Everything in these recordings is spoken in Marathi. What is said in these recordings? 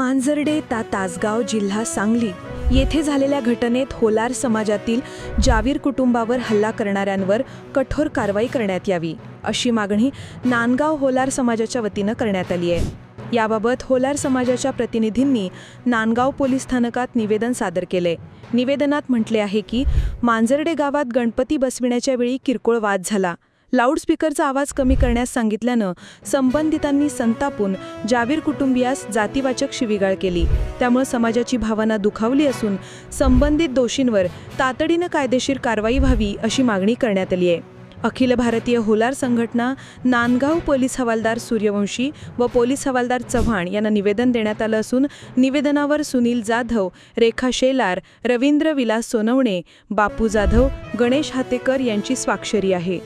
मांजर्डे ता तासगाव जिल्हा सांगली येथे झालेल्या घटनेत होलार समाजातील जावीर कुटुंबावर हल्ला करणाऱ्यांवर कठोर कारवाई करण्यात यावी अशी मागणी नांदगाव होलार समाजाच्या वतीनं करण्यात आली आहे. याबाबत होलार समाजाच्या प्रतिनिधींनी नांदगाव पोलीस स्थानकात निवेदन सादर केले. निवेदनात म्हटले आहे की मांजर्डे गावात गणपती बसविण्याच्या वेळी किरकोळ वाद झाला. लाऊडस्पीकरचा आवाज कमी करण्यास सांगितल्यानं संबंधितांनी संतापून जावीर कुटुंबियास जातीवाचक शिवीगाळ केली. त्यामुळे समाजाची भावना दुखावली असून संबंधित दोषींवर तातडीनं कायदेशीर कारवाई व्हावी अशी मागणी करण्यात आली आहे अखिल भारतीय होलार संघटना नांदगाव पोलीस हवालदार सूर्यवंशी व पोलीस हवालदार चव्हाण यांना निवेदन देण्यात आलं असून निवेदनावर सुनील जाधव रेखा शेलार रवींद्र विलास सोनवणे बापू जाधव गणेश हातेकर यांची स्वाक्षरी आहे.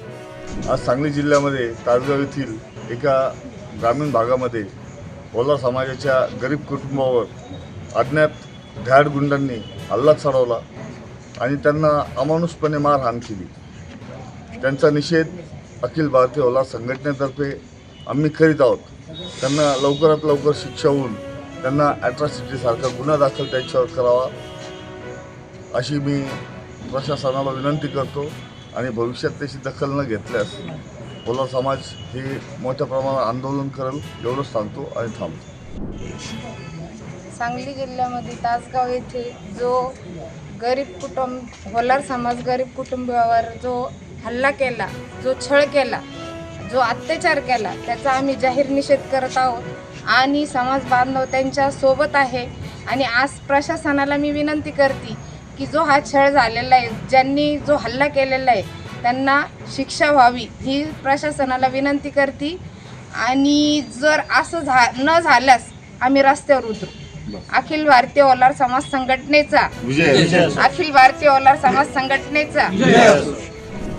आज सांगली जिल्ह्यामध्ये तासगाव येथील एका ग्रामीण भागामध्ये ओला समाजाच्या गरीब कुटुंबावर अज्ञात ढ्याड गुंडांनी हल्ला चढवला आणि त्यांना अमानुषपणे मारहाण केली. त्यांचा निषेध अखिल भारतीय ओला संघटनेतर्फे आम्ही करीत आहोत. त्यांना लवकरात लवकर शिक्षा होऊन त्यांना ॲट्रॉसिटीसारखा गुन्हा दाखल त्यांच्यावर करावा अशी मी प्रशासनाला विनंती करतो. आणि भविष्यात त्याची दखल न घेतल्यास ओला समाज हे मोठ्या प्रमाणात आंदोलन करेल एवढंच सांगतो आणि थांबतो. सांगली जिल्ह्यामध्ये तासगाव येथे जो गरीब कुटुंब होलार समाज गरीब कुटुंबावर जो हल्ला केला जो छळ केला जो अत्याचार केला त्याचा आम्ही जाहीर निषेध करत आहोत आणि समाज बांधव त्यांच्यासोबत आहे. आणि आज प्रशासनाला मी विनंती करते की जो हा छळ झालेला आहे ज्यांनी जो हल्ला केलेला आहे त्यांना शिक्षा व्हावी ही प्रशासनाला विनंती करते. आणि जर असं झा न झाल्यास आम्ही रस्त्यावर उतरू. अखिल भारतीय ओलार समाज संघटनेचा. अखिल भारतीय ओलार समाज संघटनेचा.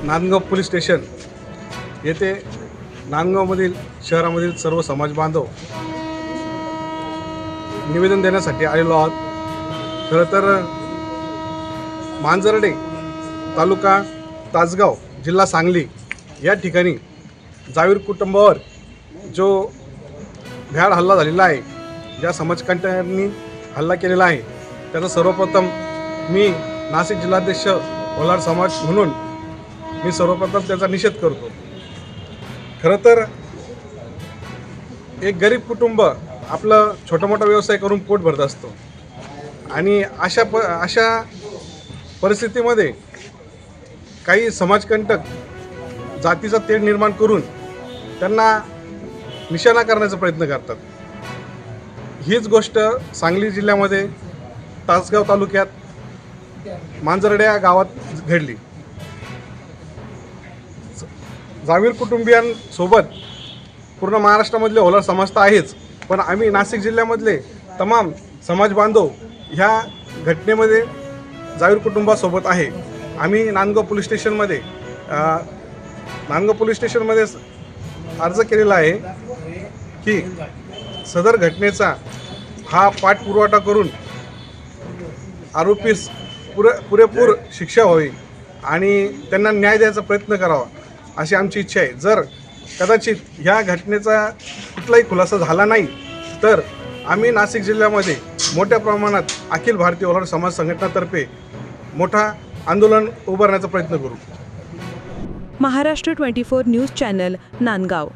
नांदगाव पोलीस स्टेशन येथे नांदगावमधील शहरामधील सर्व समाज बांधव निवेदन देण्यासाठी आलेलो आहोत. खरं तर मांजर्डे तालुका तासगाव जिल्हा सांगली या ठिकाणी जावीर कुटुंबावर जो भ्याड हल्ला झालेला आहे ज्या समाजकंटकांनी हल्ला केलेला आहे त्याचा सर्वप्रथम मी नाशिक जिल्हाध्यक्ष ओलार समाज म्हणून मी सर्वप्रथम त्याचा निषेध करतो. खरं तर एक गरीब कुटुंब आपलं छोटा मोठा व्यवसाय करून पोट भरत असतो. आणि अशा प अशा परिस्थितीमध्ये काही समाजकंटक जातीचा तेढ निर्माण करून त्यांना निशाणा करण्याचा प्रयत्न करतात. हीच गोष्ट सांगली जिल्ह्यामध्ये तासगाव तालुक्यात मांजरड्या गावात घडली. जावीर कुटुंबियांसोबत पूर्ण महाराष्ट्रामधले ओला समाज तर आहेच पण आम्ही नाशिक जिल्ह्यामधले तमाम समाज बांधव ह्या घटनेमध्ये जावीर कुटुंबासोबत आहे. आम्ही नांदगाव पोलीस स्टेशनमध्ये नांदगाव पोलीस स्टेशनमध्ये अर्ज केलेला आहे की सदर घटनेचा हा पाठपुरवठा करून आरोपीस पुरे पुरेपूर शिक्षा व्हावी आणि त्यांना न्याय द्यायचा प्रयत्न करावा अशी आमची इच्छा आहे. जर कदाचित ह्या घटनेचा कुठलाही खुलासा झाला नाही तर आम्ही नाशिक जिल्ह्यामध्ये मोठ्या प्रमाणात अखिल भारतीय ओलाड समाज संघटनातर्फे मोठा आंदोलन उभारण्याचा प्रयत्न करू. Maharashtra twenty four news channel Nandgaon.